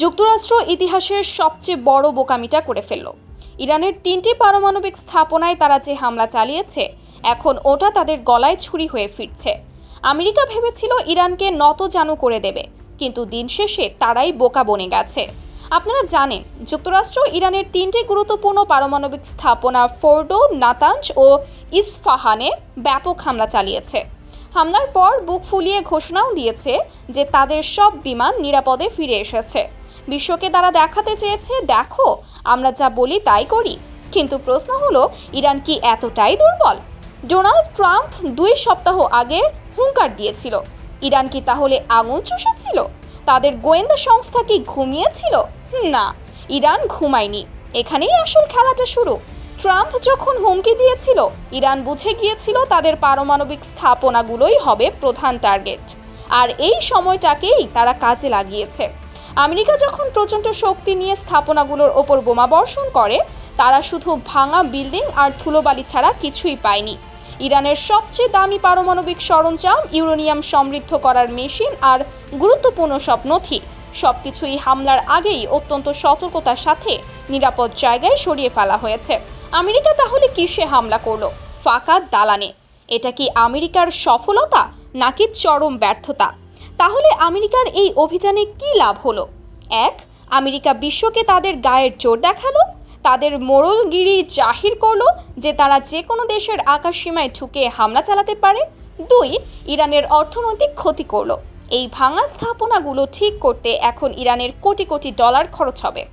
যুক্তরাষ্ট্র ইতিহাসের সবচেয়ে বড় বোকামিটা করে ফেলল। ইরানের তিনটি পারমাণবিক স্থাপনায় তারা যে হামলা চালিয়েছে, এখন ওটা তাদের গলায় ছুরি হয়ে ফিরছে। আমেরিকা ভেবেছিল ইরানকে নত নতজানু করে দেবে, কিন্তু দিন শেষে তারাই বোকা বনে গেছে। আপনারা জানেন, যুক্তরাষ্ট্র ইরানের তিনটি গুরুত্বপূর্ণ পারমাণবিক স্থাপনা ফোর্ডো, নাতাঞ্জ ও ইসফাহানে ব্যাপক হামলা চালিয়েছে। হামলার পর বুক ফুলিয়ে ঘোষণাও দিয়েছে যে তাদের সব বিমান নিরাপদে ফিরে এসেছে। বিশ্বকে তারা দেখাতে চেয়েছে, দেখো, আমরা যা বলি তাই করি। কিন্তু প্রশ্ন হলো, ইরান কি এতটাই দুর্বল? ডোনাল্ড ট্রাম্প দুই সপ্তাহ আগে হুঙ্কার দিয়েছিল। ইরান কি তাহলে আঙুল চুষেছিল? তাদের গোয়েন্দা সংস্থা কি ঘুমিয়েছিল? না, ইরান ঘুমায়নি। এখানেই আসল খেলাটা শুরু। ট্রাম্প যখন হুমকি দিয়েছিল, ইরান বুঝে গিয়েছিল তাদের পারমাণবিক স্থাপনাগুলোই হবে প্রধান টার্গেট। আর এই সময়টাকেই তারা কাজে লাগিয়েছে। আমেরিকা যখন প্রচণ্ড শক্তি নিয়ে স্থাপনাগুলোর ওপর বোমা বর্ষণ করে, তারা শুধু ভাঙা বিল্ডিং আর ধুলোবালি ছাড়া কিছুই পায়নি। ইরানের সবচেয়ে দামি পারমাণবিক সরঞ্জাম ইউরেনিয়াম সমৃদ্ধ করার মেশিন আর গুরুত্বপূর্ণ সব নথি। সবকিছুই হামলার আগেই অত্যন্ত সতর্কতার সাথে নিরাপদ জায়গায় সরিয়ে ফেলা হয়েছে। আমেরিকা তাহলে কিসে হামলা করল? ফাঁকা দালানে। এটা কি আমেরিকার সফলতা নাকি চরম ব্যর্থতা? তাহলে আমেরিকার এই অভিযানে কি লাভ হলো? এক, আমেরিকা বিশ্বকে তাদের গায়ের জোর দেখাল, তাদের মোড়লগিরি জাহির করল যে তারা যে কোনো দেশের আকাশসীমায় ঢুকে হামলা চালাতে পারে। দুই, ইরানের অর্থনৈতিক ক্ষতি করল। এই ভাঙা স্থাপনাগুলো ঠিক করতে এখন ইরানের কোটি কোটি ডলার খরচ হবে।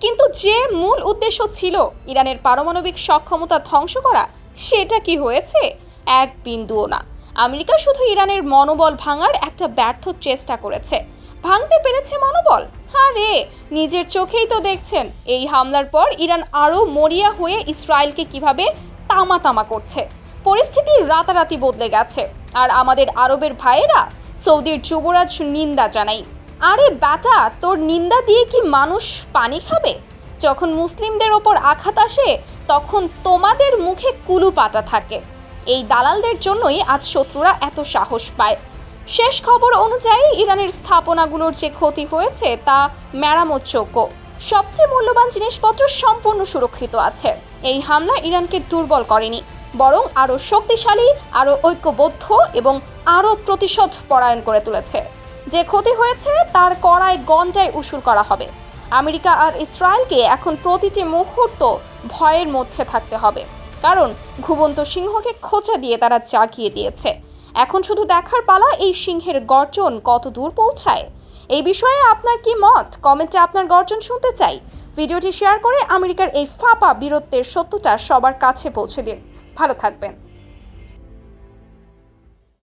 কিন্তু যে মূল উদ্দেশ্য ছিল ইরানের পারমাণবিক সক্ষমতা ধ্বংস করা, সেটা কি হয়েছে? এক, বিন্দুও না। আমেরিকা শুধু ইরানের মনোবল ভাঙার একটা ব্যর্থ চেষ্টা করেছে। ভাঙতে পেরেছে মনোবল? আরে, নিজের চোখেই তো দেখছেন। এই হামলার পর ইরান আরও মরিয়া হয়ে ইসরায়েলকে কীভাবে তামা তামা করছে? পরিস্থিতি রাতারাতি বদলে গেছে। আর আমাদের আরবের ভাইয়েরা সৌদির যুবরাজ নিন্দা জানাই। আরে ব্যাটা, তোর নিন্দা দিয়ে কি মানুষ পানি খাবে? যখন মুসলিমদের ওপর আঘাত আসে, তখন তোমাদের মুখে কুলু পাটা থাকে। এই দালালদের জন্যই আজ শত্রুরা এত সাহস পায়। শেষ খবর অনুযায়ী ইরানের স্থাপনাগুলোর যে ক্ষতি হয়েছে তা মেরামতযোগ্য। সবচেয়ে মূল্যবান জিনিসপত্র সম্পূর্ণ সুরক্ষিত আছে। এই হামলা ইরানকে দুর্বল করেনি, বরং আরও শক্তিশালী, আরও ঐক্যবদ্ধ এবং আরও প্রতিশোধ পরায়ণ করে তুলেছে। যে ক্ষতি হয়েছে তার কড়ায় গন্ডায় উসুর করা হবে। আমেরিকা আর ইসরায়েলকে এখন প্রতিটি মুহূর্ত ভয়ের মধ্যে থাকতে হবে। কারণ ঘুবন্ত সিংহকে খোঁচা দিয়ে তারা জাগিয়ে দিয়েছে। এখন শুধু দেখার পালা এই সিংহের গর্জন কত দূর পৌঁছায়? এই বিষয়ে আপনার কি মত? কমেন্টে আপনার গর্জন শুনতে চাই। ভিডিওটি শেয়ার করে আমেরিকার এই ফাপা বীরত্বের সত্যটা সবার কাছে পৌঁছে দিন। ভালো থাকবেন।